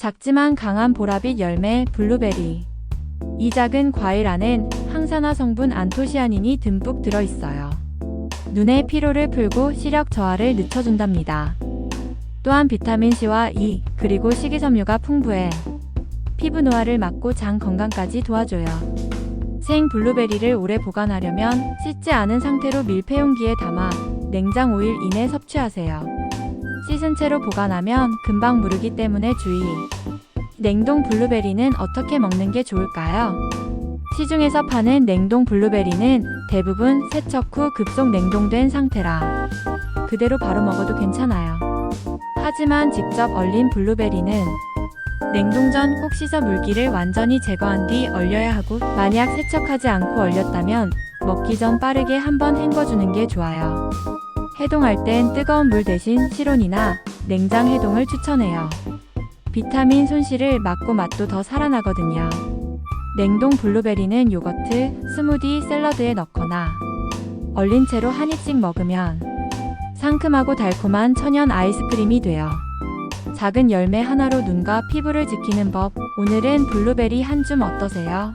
작지만 강한 보라빛 열매 블루베리. 이 작은 과일 안엔 항산화 성분 안토시아닌이 듬뿍 들어 있어요. 눈의 피로를 풀고 시력 저하를 늦춰준답니다. 또한 비타민 C와 E 그리고 식이섬유가 풍부해 피부 노화를 막고 장 건강까지 도와줘요. 생 블루베리를 오래 보관하려면 씻지 않은 상태로 밀폐용기에 담아 냉장 5일 이내 섭취하세요. 씻은 채로 보관하면 금방 무르기 때문에 주의. 냉동 블루베리는 어떻게 먹는 게 좋을까요? 시중에서 파는 냉동 블루베리는 대부분 세척 후 급속 냉동된 상태라 그대로 바로 먹어도 괜찮아요. 하지만 직접 얼린 블루베리는 냉동 전 꼭 씻어 물기를 완전히 제거한 뒤 얼려야 하고 만약 세척하지 않고 얼렸다면 먹기 전 빠르게 한번 헹궈주는 게 좋아요. 해동할 땐 뜨거운 물 대신 실온이나 냉장 해동을 추천해요. 비타민 손실을 막고 맛도 더 살아나거든요. 냉동 블루베리는 요거트, 스무디, 샐러드에 넣거나 얼린 채로 한 입씩 먹으면 상큼하고 달콤한 천연 아이스크림이 돼요. 작은 열매 하나로 눈과 피부를 지키는 법. 오늘은 블루베리 한 줌 어떠세요?